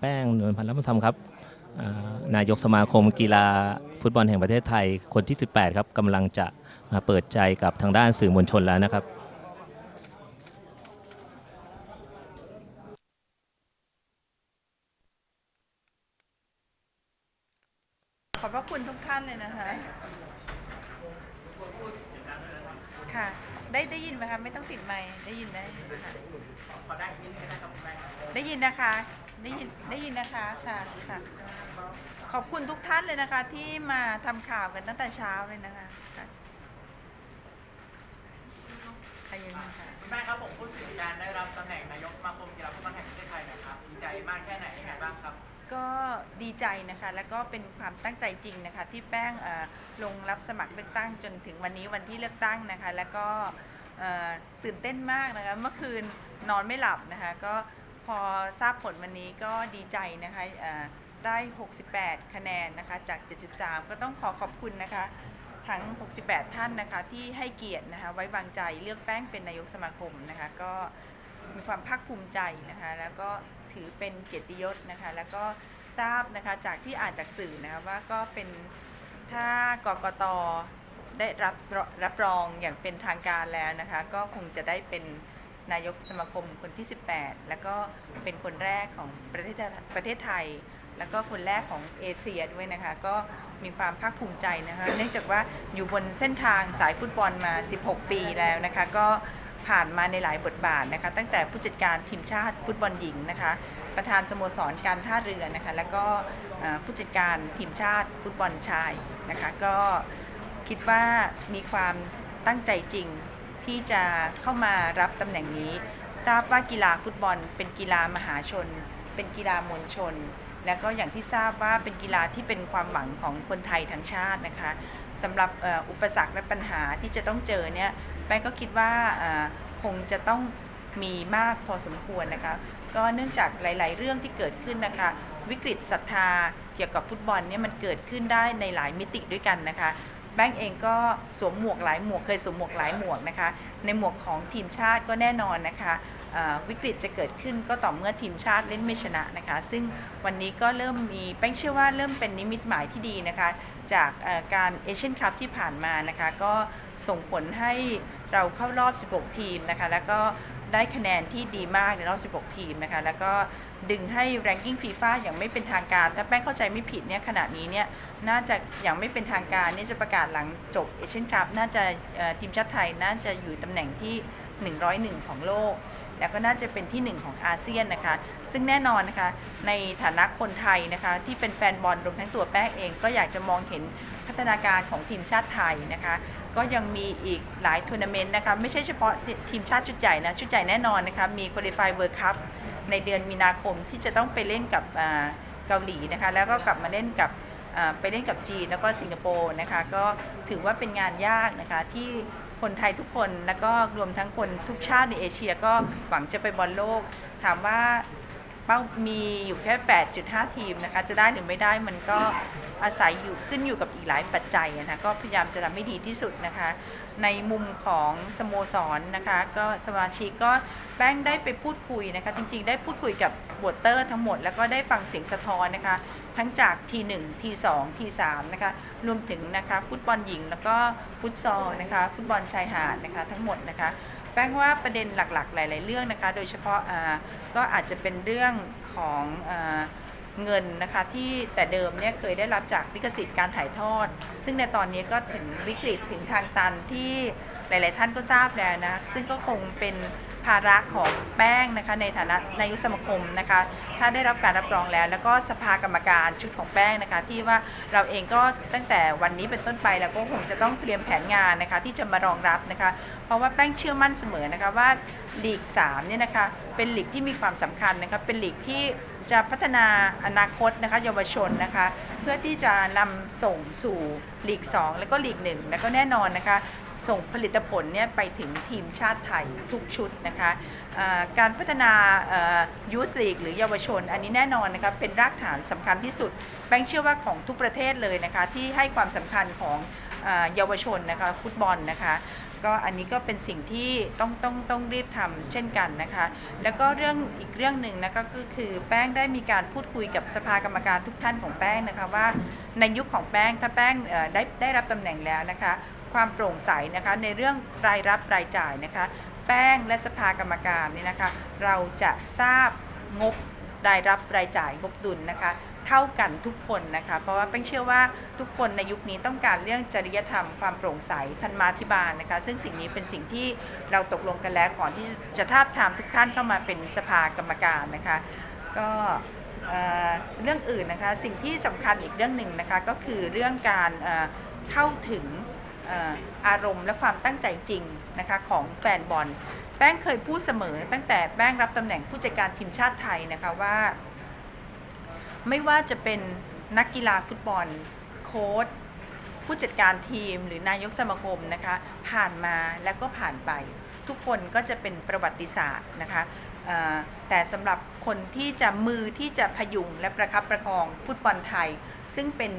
แป้งนวลพันธ์รัตนธรรมครับนายกสมาคมกีฬาฟุตบอลแห่งประเทศไทยคนที่ 18 ครับกำลังจะมาเปิดใจกับทางด้านสื่อมวลชนแล้วนะครับขอบพระคุณทุกท่านเลยนะคะ ค่ะ ได้ได้ยินไหมคะ ไม่ต้องติดไมค์ได้ยินได้ค่ะได้ยินนะคะ ได้ยินได้ยินนะคะค่ะค่ะขอบคุณทุกท่านเลยนะคะ ที่มาทำข่าวกันตั้งแต่เช้าเลยนะคะค่ะใครยังไงคะคุณแม่ครับผมพูดถึงการได้รับตำแหน่งนายกสมาคมกีฬาฟุตบอลแห่งประเทศไทยหนะครับดีใจมากแค่ไหนยังไงบ้างครับ ก็ดีใจนะคะ แล้วก็เป็นความตั้งใจจริงนะคะ ที่แป้งเอ่อลงรับสมัครเลือกตั้งจนถึงวันนี้วันที่เลือกตั้งนะคะ แล้วก็เอ่อตื่นเต้นมากนะคะ เมื่อคืนนอนไม่หลับนะคะ ก็ พอทราบผลวันนี้ก็ดีใจนะคะได้ 68 คะแนนนะคะจาก 73 ก็ต้องขอขอบคุณนะคะทั้ง 68 ท่านนะคะที่ให้เกียรตินะคะไว้วางใจเลือกแป้งเป็นนายกสมาคมนะคะก็มีความภาคภูมิใจนะคะแล้วก็ถือเป็นเกียรติยศนะคะแล้วก็ทราบนะคะจากที่อ่านจากสื่อนะคะว่าก็เป็นถ้ากกตได้รับรับรองอย่างเป็นทางการแล้วนะคะก็คงจะได้เป็น นายกสมาคมคนที่ 18 แล้วก็เป็นคนแรกของประเทศประเทศไทย แล้วก็คนแรกของเอเชียด้วยนะคะ ก็มีความภาคภูมิใจนะคะ เนื่องจากว่าอยู่บนเส้นทางสายฟุตบอลมา 16 ปีแล้วนะคะ ก็ผ่านมาในหลายบทบาทนะคะ ตั้งแต่ผู้จัดการทีมชาติฟุตบอลหญิงนะคะ ประธานสโมสรการท่าเรือนะคะ แล้วก็ผู้จัดการทีมชาติฟุตบอลชายนะคะ ก็คิดว่ามีความตั้งใจจริง ที่จะเข้ามารับตำแหน่งนี้ ทราบว่ากีฬาฟุตบอล เป็นกีฬามหาชน เป็นกีฬามวลชน แล้วก็อย่างที่ทราบว่าเป็นกีฬาที่เป็นความหวังของคนไทยทั้งชาตินะคะสำหรับอุปสรรคและปัญหาที่จะต้องเจอเนี่ยแป้งก็คิดว่าคงจะต้องมีมากพอสมควรนะคะก็เนื่องจากหลาย ๆ เรื่องที่เกิดขึ้นนะคะ วิกฤตศรัทธาเกี่ยวกับฟุตบอลเนี่ยมันเกิดขึ้นได้ในหลายมิติด้วยกันนะคะ แบงก์เองก็สวมหมวกหลายหมวกเคยสวมหมวกหลายหมวกนะคะ ในหมวกของทีมชาติก็แน่นอนนะคะวิกฤตจะเกิดขึ้นก็ต่อเมื่อทีมชาติเล่นไม่ชนะนะคะ ซึ่งวันนี้ก็เริ่มมีแป้งเชื่อว่าเริ่มเป็นนิมิตหมายที่ดีนะคะ จากการเอเชียนคัพที่ผ่านมานะคะ ก็ส่งผลให้เราเข้ารอบ 16 ทีมนะคะ แล้วก็ ได้คะแนนที่ดีมากในรอบ 16 ทีมนะคะ แล้วก็ดึงให้ ranking FIFA อย่างไม่เป็นทางการ ถ้าแป้งเข้าใจไม่ผิดเนี่ยขณะนี้เนี่ยน่าจะอย่างไม่เป็นทางการนี่จะประกาศหลังจบเอเชียนคัพน่าจะทีมชาติไทยน่าจะอยู่ตำแหน่งที่ 101 ของโลก แล้วก็น่าจะเป็นที่ 1 ของอาเซียนนะคะ ซึ่งแน่นอนนะคะในฐานะคนไทยนะคะที่เป็นแฟนบอลรวมทั้งตัวแป้งเองก็อยากจะมองเห็น พัฒนาการของทีมชาติไทยนะคะ ก็ยังมีอีกหลายทัวร์นาเมนต์นะคะ ไม่ใช่เฉพาะทีมชาติชุดใหญ่นะ ชุดใหญ่แน่นอนนะคะ มี Qualify World Cup ในเดือนมีนาคมที่จะต้องไปเล่นกับเกาหลีนะคะ แล้วก็กลับมาเล่นกับไปเล่นกับจีนแล้วก็สิงคโปร์นะคะ ก็ถือว่าเป็นงานยากนะคะที่คนไทยทุกคนแล้วก็รวมทั้งคนทุกชาติในเอเชียก็หวังจะไปบอลโลก ถามว่า เป้ามีอยู่แค่ 8.5 ทีมนะคะจะได้หรือไม่ได้มันก็อาศัยอยู่ขึ้นอยู่กับอีกหลายปัจจัยนะคะก็พยายามจะทำให้ดีที่สุดนะคะ ในมุมของสโมสรนะคะก็สมาชิกก็แป้งได้ไปพูดคุยนะคะจริงๆ ได้พูดคุยกับบวอเตอร์ทั้งหมด แล้วก็ได้ฟังเสียงสะท้อนนะคะ ทั้งจากที1ที2ที3นะคะรวมถึงนะคะฟุตบอลหญิง แล้วก็ฟุตซอลนะคะฟุตบอลชายหาดนะคะทั้งหมดนะคะ ป้งว่าประเด็นหลักๆ หลาย ๆ เรื่องนะคะ โดยเฉพาะก็อาจจะเป็นเรื่องของเงินนะคะที่แต่เดิมเนี่ยเคยได้รับจากลิขสิทธิ์การถ่ายทอด ซึ่งในตอนนี้ก็ถึงวิกฤตถึงทางตันที่หลาย ๆ ท่านก็ทราบแล้วนะซึ่งก็คงเป็น ภาระของแป้งนะคะในฐานะนายกสมาคมนะคะถ้าได้รับการรับรองแล้ว แล้วก็สภากรรมการชุดของแป้งนะคะที่ว่าเราเองก็ตั้งแต่วันนี้เป็นต้นไปเราก็คงจะต้องเตรียมแผนงานนะคะที่จะมารองรับนะคะเพราะว่าแป้งเชื่อมั่นเสมอนะคะว่าลีก3เนี่ยนะคะเป็นลีกที่มีความสำคัญนะคะเป็นลีกที่จะพัฒนาอนาคตนะคะเยาวชนนะคะเพื่อที่จะนำส่งสู่ลีก 2 แล้วก็ลีก1แล้วก็แน่นอนนะคะ ส่งผลิตผลเนี่ยไปถึงทีมชาติไทยทุกชุดนะคะการพัฒนายูทลีกหรือเยาวชน อันนี้แน่นอนนะคะเป็นรากฐานสำคัญที่สุด แบงค์เชื่อว่าของทุกประเทศเลยนะคะที่ให้ความสำคัญของเยาวชนนะคะฟุตบอลนะคะก็อันนี้ก็เป็นสิ่งที่ต้องต้องต้องรีบทำเช่นกันนะคะ แล้วก็เรื่องอีกเรื่องหนึ่งนะคะก็คือแป้งได้มีการพูดคุยกับสภากรรมการทุกท่านของแป้งนะคะว่าในยุคของแป้งถ้าแป้งได้ได้รับตำแหน่งแล้วนะคะ ความโปร่งใสนะคะในเรื่องรายรับรายจ่ายนะคะแป้งและสภากรรมการนี่นะคะเราจะทราบงบรายรับรายจ่ายงบดุลนะคะเท่ากันทุกคนนะคะเพราะว่าแป้งเชื่อว่าทุกคนในยุคนี้ต้องการเรื่องจริยธรรมความโปร่งใสทันมาธิบาลนะคะซึ่งสิ่งนี้เป็นสิ่งที่เราตกลงกันแล้วก่อนที่จะทาบทามทุกท่านเข้ามาเป็นสภากรรมการนะคะก็เรื่องอื่นนะคะสิ่งที่สำคัญอีกเรื่องหนึ่งนะคะก็คือเรื่องการเข้าถึง อารมณ์และความตั้งใจจริงนะคะของแฟนบอล แป้งเคยพูดเสมอตั้งแต่แป้งรับตำแหน่งผู้จัดการทีมชาติไทยนะคะว่า ไม่ว่าจะเป็นนักกีฬาฟุตบอลโค้ชผู้จัดการทีมหรือนายกสมาคมนะคะผ่านมาแล้วก็ผ่านไป ทุกคนก็จะเป็นประวัติศาสตร์นะคะแต่สำหรับคนที่จะมือที่จะพยุงและประคับประคองฟุตบอลไทย ซึ่งเป็น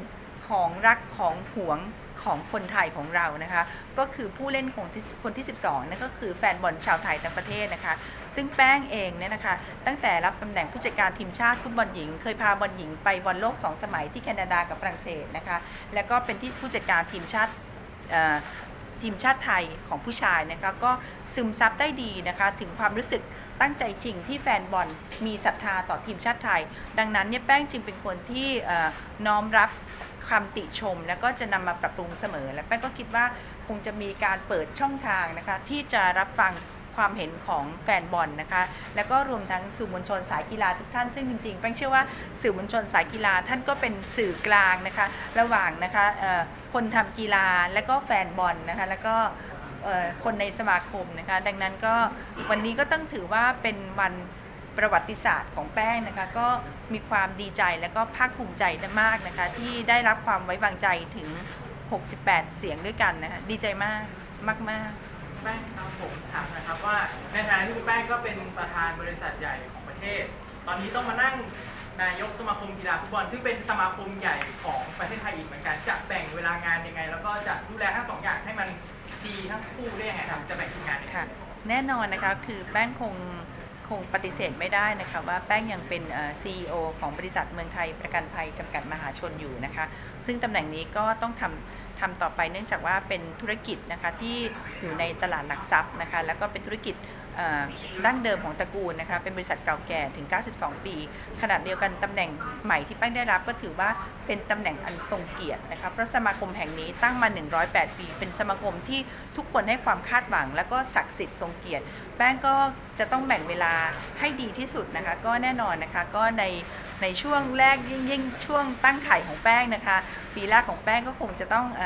ของรักของหวง ของคนไทยของเรานะคะ ก็คือผู้เล่นคนที่คนที่ 12นั่นก็คือแฟนบอลชาวไทยทั้งประเทศนะคะ ซึ่งแป้งเองเนี่ยนะคะ ตั้งแต่รับตำแหน่งผู้จัดการทีมชาติฟุตบอลหญิง เคยพาบอลหญิงไปบอลโลก 2 สมัยที่แคนาดากับฝรั่งเศสนะคะ แล้วก็เป็นที่ผู้จัดการทีมชาติทีมชาติไทยของผู้ชายนะคะก็ซึมซับได้ดีนะคะ ถึงความรู้สึกตั้งใจจริงที่แฟนบอลมีศรัทธาต่อทีมชาติไทย ดังนั้นเนี่ยแป้งจึงเป็นคนที่น้อมรับ คำติชม แล้วก็จะนำมาปรับปรุงเสมอ และแป้งก็คิดว่าคงจะมีการเปิดช่องทางนะคะ ที่จะรับฟังความเห็นของแฟนบอลนะคะ แล้วก็รวมทั้งสื่อมวลชนสายกีฬาทุกท่าน ซึ่งจริงๆแป้งเชื่อว่าสื่อมวลชนสายกีฬาท่านก็เป็นสื่อกลางนะคะ ระหว่างนะคะคนทำกีฬาและก็แฟนบอลนะคะ แล้วก็คนในสมาคมนะคะ ดังนั้นก็วันนี้ก็ต้องถือว่าเป็นวัน ประวัติศาสตร์ของแป้งนะคะก็มีความดีใจและก็ภาคภูมิใจมากนะคะที่ได้รับความไว้วางใจถึง 68 เสียงด้วยกันนะคะดีใจมากมากๆแป้งครับผมถามหนะครับว่าในฐานะที่คุณแป้งก็เป็นประธานบริษัทใหญ่ของประเทศ ตอนนี้ต้องมานั่งนายกสมาคมกีฬาฟุตบอลซึ่งเป็นสมาคมใหญ่ของประเทศไทยอีกเหมือนกันจะแบ่งเวลางานยังไง แล้วก็จะดูแลทั้งสองอย่างให้มันดีทั้งคู่ได้ยังไงครับจะแบ่งทุกงานยังไงค่ะแน่นอนนะคะคือแป้งคง คงปฏิเสธไม่ได้นะคะว่าแป้งยังเป็นซีอ CEO ของบริษัทเมืองไทยประกันภัยจำกัดมหาชนอยู่นะคะ ซึ่งตำแหน่งนี้ก็ต้องทำทำต่อไปเนื่องจากว่าเป็นธุรกิจนะคะที่อยู่ในตลาดหลักทรัพย์นะคะแล้วก็เป็นธุรกิจ ดั้งเดิมของตระกูลนะคะเป็นบริษัทเก่าแก่ถึง 92 ปี ขณะเดียวกันตำแหน่งใหม่ที่แป้งได้รับก็ถือว่าเป็นตำแหน่งอันทรงเกียรตินะคะเพราะสมาคมแห่งนี้ตั้งมา 108 ปี เป็นสมาคมที่ทุกคนให้ความคาดหวัง แล้วก็ศักดิ์สิทธิ์ทรงเกียรติ แป้งก็จะต้องแบ่งเวลาให้ดีที่สุดนะคะก็แน่นอนนะคะก็ในในช่วงแรกยิ่งยิ่งช่วงตั้งไข่ของแป้งนะคะ ปีแรกของแป้งก็คงจะต้องอ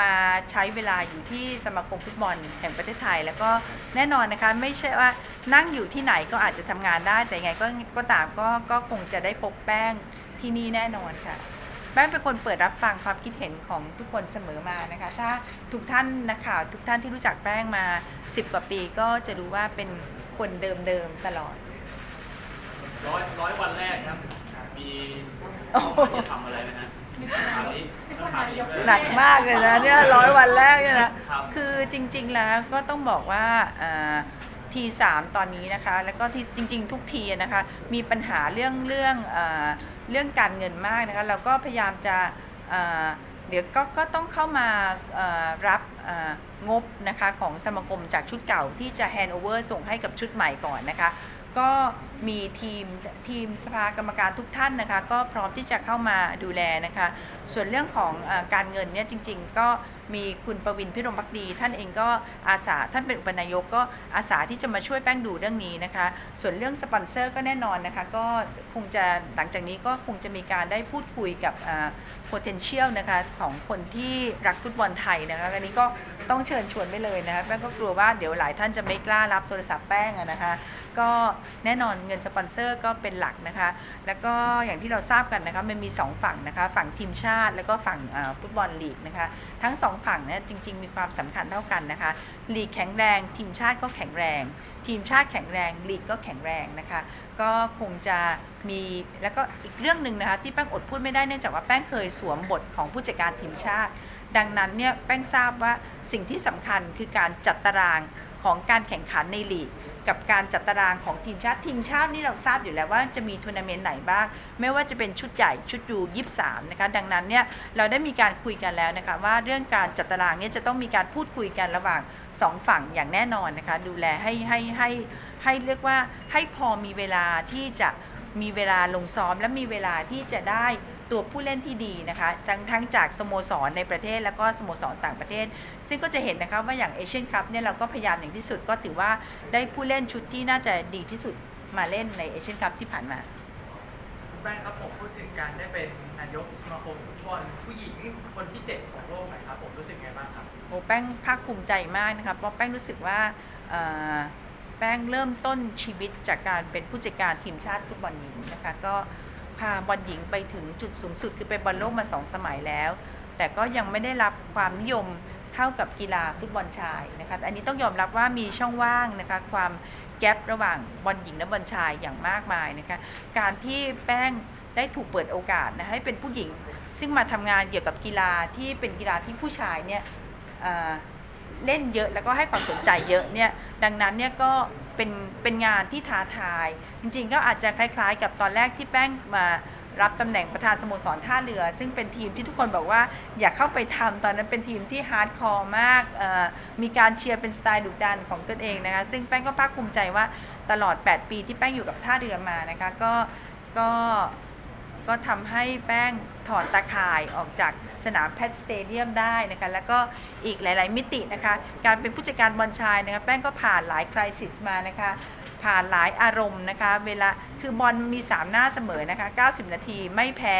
มาใช้เวลาอยู่ที่สมาคมฟุตบอลแห่งประเทศไทย แล้วก็แน่นอนนะคะไม่ใช่ว่านั่งอยู่ที่ไหนก็อาจจะทำงานได้ แต่ยังไงก็ก็ตามก็ก็คงจะได้พบแป้งที่นี่แน่นอนค่ะ แป้งเป็นคนเปิดรับฟังความคิดเห็นของทุกคนเสมอมานะคะ ถ้าทุกท่านนักข่าวทุกท่านที่รู้จักแป้งมา 10 กว่าปีก็จะรู้ว่าเป็นคนเดิมๆตลอด ร้อยร้อยวันแรกครับ มีโอ้โห จะทำอะไรไหมฮะ ถามนี้ต้องถามนี้ด้วยหนักมากเลยนะเนี่ยร้อยวันแรกเนี่ยนะคือจริง ๆแล้วก็ต้องบอกว่าทีสามตอนนี้นะคะ แล้วก็ที่จริง ๆ ทุกทีนะคะ มีปัญหาเรื่องเรื่องเออเรื่องการเงินมากนะคะ เราก็พยายามจะเอ่อเดี๋ยวก็ก็ต้องเข้ามาเอ่อรับเอ่องบนะคะของสมาคมจากชุดเก่าที่จะ hand over ส่งให้กับชุดใหม่ก่อนนะคะ ก็ มีทีมทีมสภากรรมการทุกท่านนะคะ ก็พร้อมที่จะเข้ามาดูแลนะคะ ส่วนเรื่องของอการเงินเนี่ยจริง ๆ ก็มีคุณประวินพิรมพักดี ท่านเองก็อาสาท่านเป็นอุปนายกก็อาสาที่จะมาช่วยแป้งดูเรื่องนี้นะคะ ส่วนเรื่องสปอนเซอร์ก็แน่นอนนะคะ ก็คงจะหลังจากนี้ก็คงจะมีการได้พูดคุยกับ potential นะคะของคนที่รักฟุตบอลไทยนะคะอันนี้ก็ต้องเชิญชวนไปเลยนะคะแป้งก็กลัวว่าเดี๋ยวหลายท่านจะไม่กล้ารับโทรศัพท์แป้งนะคะ ก็แน่นอนเงินสปอนเซอร์ก็เป็นหลักนะคะ แล้วก็อย่างที่เราทราบกันนะคะมันมี 2 ฝั่งนะคะ ฝั่งทีมชาติ แล้วก็ฝั่งฟุตบอลลีกนะคะ ทั้ง 2 ฝั่งนี่จริง ๆ มีความสำคัญเท่ากันนะคะลีกแข็งแรง ทีมชาติก็แข็งแรง ทีมชาติแข็งแรงลีกก็แข็งแรงนะคะ ก็คงจะมีแล้วก็อีกเรื่องหนึ่งนะคะที่แป้งอดพูดไม่ได้เนื่องจากว่าแป้งเคยสวมบทของผู้จัดการทีมชาติ ดังนั้นเนี่ยแป้งทราบว่าสิ่งที่สำคัญคือการจัดตารางของการแข่งขันในลีก กับการจัดตารางของทีมชาติทีมชาตินี่เราทราบอยู่แล้วว่าจะมีทัวร์นาเมนต์ไหนบ้าง ไม่ว่าจะเป็นชุดใหญ่ชุดยูยี่สามนะคะดังนั้นเนี่ยเราได้มีการคุยกันแล้วนะคะว่าเรื่องการจัดตารางเนี่ยจะต้องมีการพูดคุยกันระหว่างสองฝั่งอย่างแน่นอนนะคะดูแลให้ให้ให้ให้เรียกว่าให้พอมีเวลาที่จะมีเวลาลงซ้อมและมีเวลาที่จะได้ ตัวผู้เล่นที่ดีนะคะจังทั้งจากสโมสรในประเทศแล้วก็สโมสรต่างประเทศ ซึ่งก็จะเห็นนะคะว่าอย่างเอเชียนคัพเนี่ยเราก็พยายามอย่างที่สุดก็ถือว่าได้ผู้เล่นชุดที่น่าจะดีที่สุดมาเล่นในเอเชียนคัพที่ผ่านมาคุณแป้งครับผมพูดถึงการได้เป็นนายกสมาคมฟุตบอลผู้หญิงคนที่ 7 ของโลกหน่อยครับผมรู้สึกไงบ้างครับโอ้แป้งภาคภูมิใจมากนะครับเพราะแป้งรู้สึกว่าเอ่อแป้งเริ่มต้นชีวิตจากการเป็นผู้จัดการทีมชาติฟุตบอลหญิงนะคะก็ พาบอลหญิงไปถึงจุดสูงสุดคือไปบอลโลกมาสองสมัยแล้ว แต่ก็ยังไม่ได้รับความนิยมเท่ากับกีฬาฟุตบอลชายนะคะอันนี้ต้องยอมรับว่ามีช่องว่างนะคะความแกลบระหว่างบอลหญิงและบอลชายอย่างมากมายนะคะการที่แป้งได้ถูกเปิดโอกาสนะให้เป็นผู้หญิง ซึ่งมาทำงานเกี่ยวกับกีฬาที่เป็นกีฬาที่ผู้ชายเนี่ยเเล่นเยอะแล้วก็ให้ความสนใจเยอะเนี่ยดังนั้นเนี่ยก็ เป็นเป็นงานที่ท้าทาย จริงๆ ก็อาจจะคล้าย ๆ กับตอนแรกที่แป้งมารับตำแหน่งประธานสโมสรท่าเรือ ซึ่งเป็นทีมที่ทุกคนบอกว่าอยากเข้าไปทำตอนนั้นเป็นทีมที่ฮาร์ดคอร์มาก มีการเชียร์เป็นสไตล์ดุดันของตนเองนะคะซึ่งแป้งก็ภาคภูมิใจว่าตลอด 8 ปีที่แป้งอยู่กับท่าเรือมานะคะก็ก็ ก็ทำให้แป้งถอดตาข่ายออกจากสนามแพทสเตเดียมได้นะคะแล้วก็อีกหลาย ๆ มิตินะคะ การเป็นผู้จัดการบอลชายนะคะแป้งก็ผ่านหลายคริสิสมานะคะผ่านหลายอารมณ์นะคะ เวลาคือบอลมี 3 หน้าเสมอนะคะ 90 นาทีไม่แพ้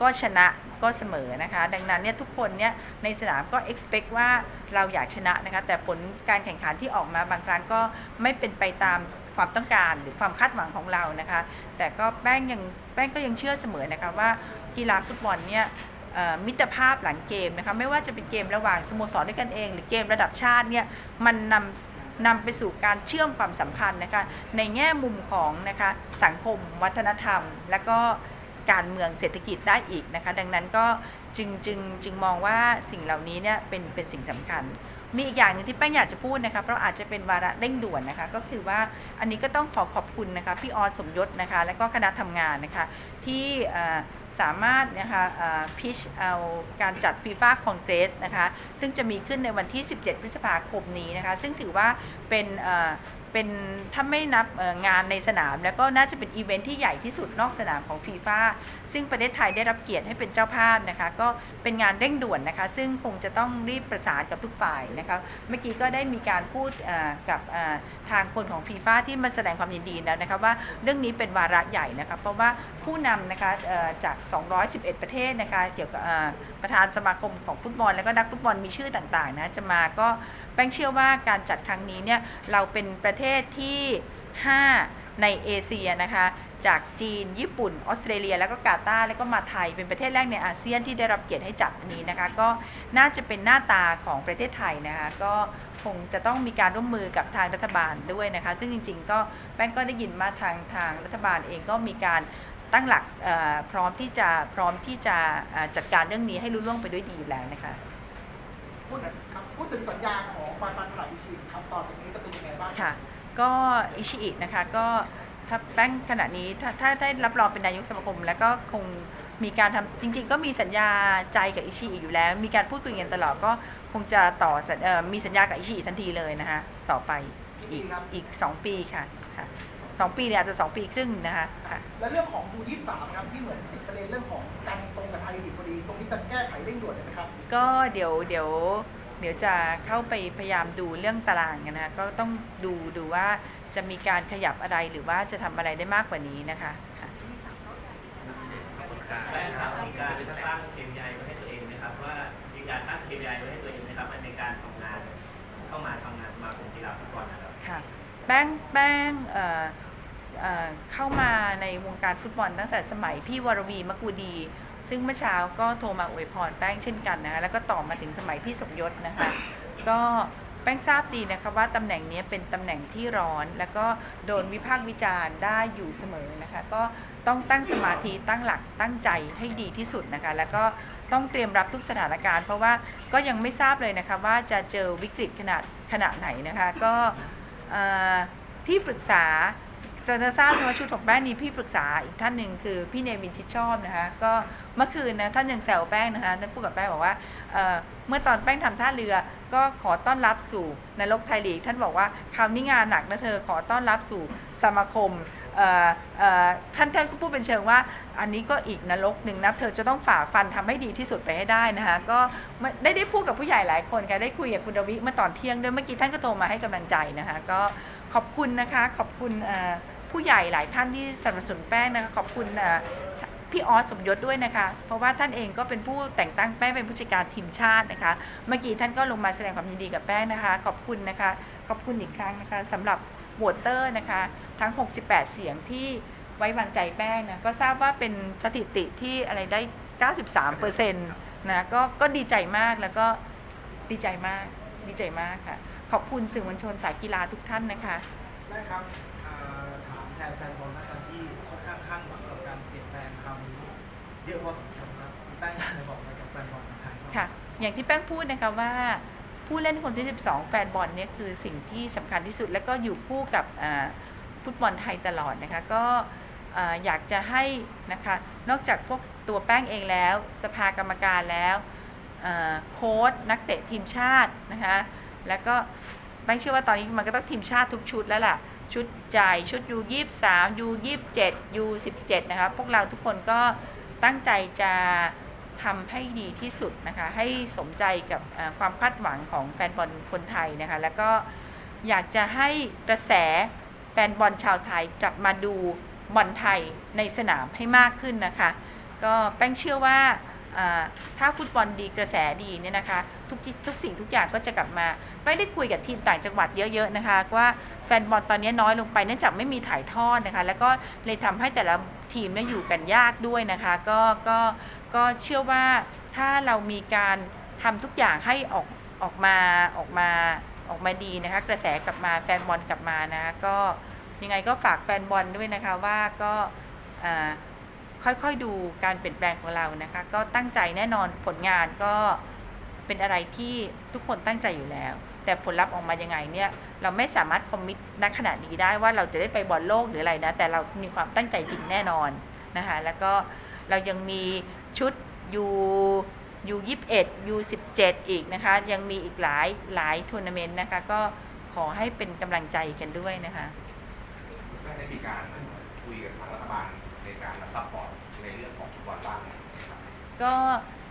ก็ชนะก็เสมอนะคะ ดังนั้นเนี่ยทุกคนเนี่ยในสนามก็ expect ว่าเราอยากชนะนะคะ แต่ผลการแข่งขันที่ออกมาบางครั้งก็ไม่เป็นไปตาม ความต้องการหรือความคาดหวังของเรานะคะ แต่ก็แป้งยังแป้งก็ยังเชื่อเสมอนะคะว่ากีฬาฟุตบอลเนี่ยมิตรภาพหลังเกมนะคะไม่ว่าจะเป็นเกมระหว่างสโมสรด้วยกันเอง หรือเกมระดับชาติเนี่ยมันนำนำไปสู่การเชื่อมความสัมพันธ์นะคะในแง่มุมของนะคะสังคม วัฒนธรรม และก็การเมืองเศรษฐกิจได้อีกนะคะดังนั้นก็จึงจึงจึงมองว่าสิ่งเหล่านี้เนี่ยเป็นเป็นสิ่งสำคัญ มีอีกอย่างหนึ่งที่แป้งอยากจะพูดนะคะเพราะอาจจะเป็นวาระเร่งด่วนนะคะก็คือว่าอันนี้ก็ต้องขอขอบคุณนะคะพี่ออสมยศนะคะและก็คณะทำงานนะคะที่สามารถนะคะพิชเอาการจัดฟีฟ่าคอนเกรสนะคะซึ่งจะมีขึ้นในวันที่ 17 พฤษภาคมนี้นะคะซึ่งถือว่าเป็น เป็นถ้าไม่นับงานในสนาม แล้วก็น่าจะเป็นอีเวนท์ที่ใหญ่ที่สุดนอกสนามของฟีฟ่าซึ่งประเทศไทยได้รับเกียรติให้เป็นเจ้าภาพนะคะก็เป็นงานเร่งด่วนนะคะ ซึ่งคงจะต้องรีบประสานกับทุกฝ่ายนะคะเมื่อกี้ก็ได้มีการพูดกับทางคนของฟีฟ่าที่มาแสดงความยินดีแล้วนะคะว่าเรื่องนี้เป็นวาระใหญ่นะคะเพราะว่าผู้นำนะคะจาก 211 ประเทศนะคะเกี่ยวกับประธานสมาคมของฟุตบอล แล้วก็นักฟุตบอลมีชื่อต่างๆนะจะมาก็ แป้งเชื่อว่าการจัดครั้งนี้เนี่ยเราเป็นประเทศที่ 5 ในเอเชียนะคะ จากจีน ญี่ปุ่น ออสเตรเลีย แล้วก็กาตาร์แล้วก็มาไทย เป็นประเทศแรกในอาเซียนที่ได้รับเกียรติให้จัดอันนี้นะคะ ก็น่าจะเป็นหน้าตาของประเทศไทยนะคะ ก็คงจะต้องมีการร่วมมือกับทางรัฐบาลด้วยนะคะ ซึ่งจริง ๆ ก็แป้งก็ได้ยินมาทางทางรัฐบาลเองก็มีการตั้งหลักพร้อมที่จะพร้อมที่จะจัดการเรื่องนี้ให้รุ่ล่วงไปด้วยดีอยู่แล้วนะคะ พูดครับพูดถึงสัญญาของปาซันทราอิชิครับต่อจากนี้จะเป็นยังไงบ้างค่ะ ก็อิชิอินะคะก็ถ้าแป้งขณะนี้ถ้าถ้าได้รับรองเป็นนายกสมาคม แล้วก็คงมีการทำจริง ๆ ก็มีสัญญาใจกับอิชิอิอยู่แล้ว มีการพูดคุยกันตลอดก็คงจะต่อสัญเอ่อมีสัญญากับอิชิอิทันทีเลยนะคะต่อไปอีกอีก2ปีค่ะค่ะสองปีเนี่ยอาจจะ2ปีครึ่งนะคะค่ะ และเรื่องของดูยี่สามครับที่เหมือนติดประเด็นเรื่องของการตรงกับไทยดีพอดี ตรงนี้จะแก้ไขเร่งด่วนเลยไหมครับ ก็เดี๋ยวเดี๋ยว เดี๋ยวจะเข้าไปพยายามดูเรื่องตารางกันนะคะก็ต้องดูดูว่าจะมีการขยับอะไรหรือว่าจะทำอะไรได้มากกว่านี้นะคะค่ะแป้งครับมีการตั้ง KPI ไว้ให้ตัวเองนะครับ ว่ามีการตั้ง KPI ไว้ให้ตัวเองนะครับในการทำงานเข้ามาทำงานสมาคมกีฬาฟุตบอลนะครับค่ะแป้งแป้งเอ่อเอ่อเข้ามาในวงการฟุตบอลตั้งแต่สมัยพี่วรวีมะกูดี ซึ่งเมื่อเช้าก็โทรมาอวยพรแป้งเช่นกันนะคะแล้วก็ต่อมาถึงสมัยพี่สมยศนะคะก็แป้งทราบดีนะคะว่าตำแหน่งนี้เป็นตำแหน่งที่ร้อน แล้วก็โดนวิพากษ์วิจารณ์ได้อยู่เสมอนะคะก็ต้องตั้งสมาธิตั้งหลักตั้งใจให้ดีที่สุดนะคะแล้วก็ต้องเตรียมรับทุกสถานการณ์ เพราะว่าก็ยังไม่ทราบเลยนะคะว่าจะเจอวิกฤตขนาดขนาดไหนนะคะก็ที่ปรึกษา จะจะทราบใช่ไหมชุดของแป้งนี้พี่ปรึกษาอีกท่านหนึ่งคือพี่เนวินชิดชอบนะคะ ก็เมื่อคืนนะท่านยังแซวแป้งนะคะท่านพูดกับแป้งบอกว่าเเมื่อตอนแป้งทำท่าเรือ ก็ขอต้อนรับสู่นรกไทยลีก ท่านบอกว่าคราวนี้งานหนักนะเธอขอต้อนรับสู่สมาคมท่านท่านก็พูดเป็นเชิงว่า อันนี้ก็อีกนรกหนึ่งนะเธอจะต้องฝ่าฟันทำให้ดีที่สุดไปให้ได้นะคะก็ได้ได้พูดกับผู้ใหญ่หลายคนค่ะได้คุยกับคุณดวิเมื่อตอนเที่ยงด้วยเมื่อกี้ท่านก็โทรมาให้กำลังใจนะคะก็ขอบคุณนะคะขอบคุณ ผู้ใหญ่หลายท่านที่สนับสนุนแป้งนะคะขอบคุณพี่ออสสมยศด้วยนะคะ เพราะว่าท่านเองก็เป็นผู้แต่งตั้งแป้งเป็นผู้จัดการทีมชาตินะคะ เมื่อกี้ท่านก็ลงมาแสดงความยินดีกับแป้งนะคะ ขอบคุณนะคะ ขอบคุณอีกครั้งนะคะสำหรับโหวตเตอร์นะคะ ทั้ง 68 เสียงที่ไว้วางใจแป้งนะก็ทราบว่าเป็นสถิติที่อะไรได้ 93เปอร์เซ็นต์นะก็ก็ดีใจมากแล้วก็ดีใจมากดีใจมากค่ะ ขอบคุณสื่อมวลชนสายกีฬาทุกท่านนะคะแม่ครับ นแฟนบอลนะการที่ค่อนข้างคาดหวังกับการเปลี่ยนแปลงคราวนี้เยอะพอสมควรครับแป้งอยากจะบอกอะไรกับแฟนบอลไทยค่ะ อย่างที่แป้งพูดนะคะว่าผู้เล่นคนที่ 12 แฟนบอลเนี่ยคือสิ่งที่สำคัญที่สุด แล้วก็อยู่คู่กับฟุตบอลไทยตลอดนะคะก็อ่าอยากจะให้นะคะนอกจากพวกตัวแป้งเองแล้ว สภากรรมการแล้วโค้ชนักเตะทีมชาตินะคะแล้วก็แป้งเชื่อว่าตอนนี้มันก็ต้องทีมชาติทุกชุดแล้วล่ะ ชุดใหญ่ชุด U23 U27 U17 นะคะพวกเราทุกคนก็ตั้งใจจะทำให้ดีที่สุดนะคะ ให้สมใจกับความคาดหวังของแฟนบอลคนไทยนะคะ แล้วก็อยากจะให้กระแสแฟนบอลชาวไทยกลับมาดูบอลไทยในสนามให้มากขึ้นนะคะ ก็แป้งเชื่อว่า ถ้าฟุตบอลดีกระแสดีเนี่ยนะคะทุกทุกสิ่งทุกอย่างก็จะกลับมาแป้งได้คุยกับทีมต่างจังหวัดเยอะๆนะคะว่าแฟนบอลตอนนี้น้อยลงไปเนื่องจากไม่มีถ่ายทอดนะคะแล้วก็เลยทำให้แต่ละทีมเนี่ยอยู่กันยากด้วยนะคะก็ก็ก็เชื่อว่าถ้าเรามีการทำทุกอย่างให้ออกออกมาออกมาออกมาดีนะคะกระแสกลับมาแฟนบอลกลับมานะคะก็ยังไงก็ฝากแฟนบอลด้วยนะคะว่าก็อ่า ค่อยๆดูการเปลี่ยนแปลงของเรานะคะ ก็ตั้งใจแน่นอนผลงานก็เป็นอะไรที่ทุกคนตั้งใจอยู่แล้ว แต่ผลลัพธ์ออกมายังไงเนี่ยเราไม่สามารถคอมมิตณขณะนี้ได้ว่าเราจะได้ไปบอลโลกหรืออะไรนะแต่เรามีความตั้งใจจริงแน่นอนนะคะแล้วก็เรายังมีชุดยูยูยี่สิบเอ็ดยูสิบเจ็ดอีกนะคะ ยังมีอีกหลายหลายทัวร์นาเมนต์นะคะ ก็ขอให้เป็นกำลังใจกันด้วยนะคะคุณแม่ได้มีการคุยกับทางรัฐบาลในการมาซัพพอร์ต ก่อนบ้างก็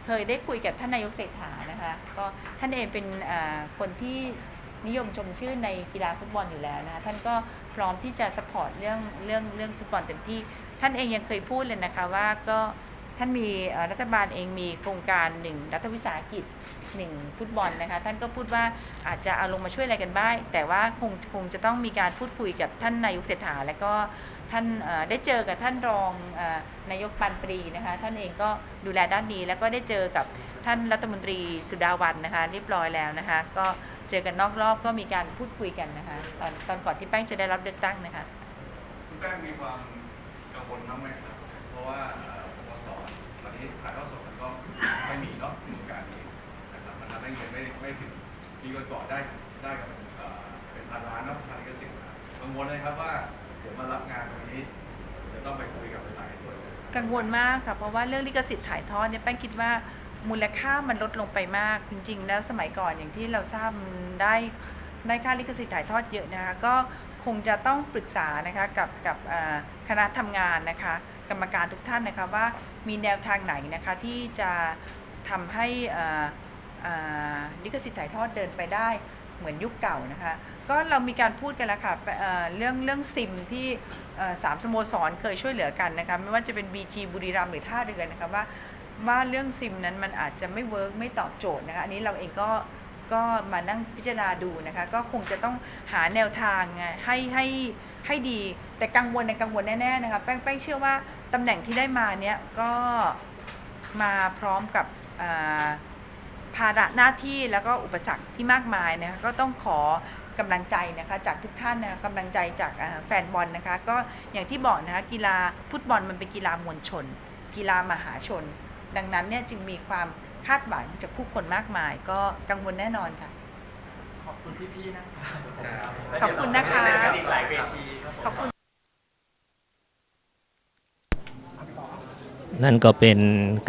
เคยได้คุยกับท่านนายกเศรษฐานะคะก็ท่านเองเป็นคนที่นิยมชมชื่นในกีฬาฟุตบอลอยู่แล้วนะคะท่านก็พร้อมที่จะสปอร์ตเรื่องเรื่องเรื่องฟุตบอลเต็มที่ ท่านเองยังเคยพูดเลยนะคะว่าก็ ท่านมีรัฐบาลเองมีโครงการหนึ่งรัฐวิสาหกิจหนึ่งฟุตบอลนะคะ ท่านก็พูดว่าอาจจะเอาลงมาช่วยอะไรกันบ้าง แต่ว่าคงคงจะต้องมีการพูดคุยกับท่านนายกเศรษฐา และก็ท่านได้เจอกับท่านรองอนายกปันปรีนะคะ ท่านเองก็ดูแลด้านนี้ แล้วก็ได้เจอกับท่านรัฐมนตรีสุดาวันนะคะ เรียบร้อยแล้วนะคะ ก็เจอกันนอกรอบก็มีการพูดคุยกันนะคะ ตอนตอนก่อนที่แป้งจะได้รับเลือกตั้งนะคะคุณแป้งมีความกังวลบ้างไหมครับเพราะว่า มีคนก่อนได้ได้กับเอ่อเป็นพันล้านเนาะพันลิขสิทธิ์นกังวลเลยครับว่าเดี๋ยวมารับงานตรงนี้จะต้องไปคุยกับหลายๆส่วนเลยกังวลมากค่ะ เพราะว่าเรื่องลิขสิทธิ์ถ่ายทอดเนี่ยแป้งคิดว่ามูลค่ามันลดลงไปมาก จริง ๆ แล้วสมัยก่อนอย่างที่เราทราบมันได้ได้ค่าลิขสิทธิ์ถ่ายทอดเยอะนะคะก็คงจะต้องปรึกษานะคะกับกับเอ่อคณะทำงานนะคะ กรรมการทุกท่านนะคะว่ามีแนวทางไหนนะคะที่จะทำให้อ่อเอ่อ ลิขสิทธิ์ถ่ายทอดเดินไปได้เหมือนยุคเก่านะคะ ก็เรามีการพูดกันแล้วค่ะเรื่องเรื่องซิมที่สามสโมสรเคยช่วยเหลือกันนะคะไม่ว่าจะเป็น BG บุรีรัมย์หรือท่าเรือนะคะว่าว่าเรื่องซิมนั้นมันอาจจะไม่เวิร์กไม่ตอบโจทย์นะคะอันนี้เราเองก็ก็มานั่งพิจารณาดูนะคะ ก็คงจะต้องหาแนวทางให้ให้ให้ดี แต่กังวลในกังวลแน่ๆนะคะแป้งแป้งเชื่อว่าตำแหน่งที่ได้มาเนี้ยก็มาพร้อมกับ ภาระหน้าที่แล้วก็อุปสรรคที่มากมายนะคะก็ต้องขอกำลังใจนะคะจากทุกท่านนะคะกำลังใจจากอ่าแฟนบอลนะคะ ก็อย่างที่บอกนะคะกีฬาฟุตบอลมันเป็นกีฬามวลชน กีฬามหาชน ดังนั้นเนี่ยจึงมีความคาดหวังจากผู้คนมากมาย ก็กังวลแน่นอนค่ะ ขอบคุณพี่ๆนะครับขอบคุณนะคะ แล้วเดี๋ยวเราไปเจอกันอีกหลายเวทีครับผม ขอบคุณ นั่นก็เป็นการ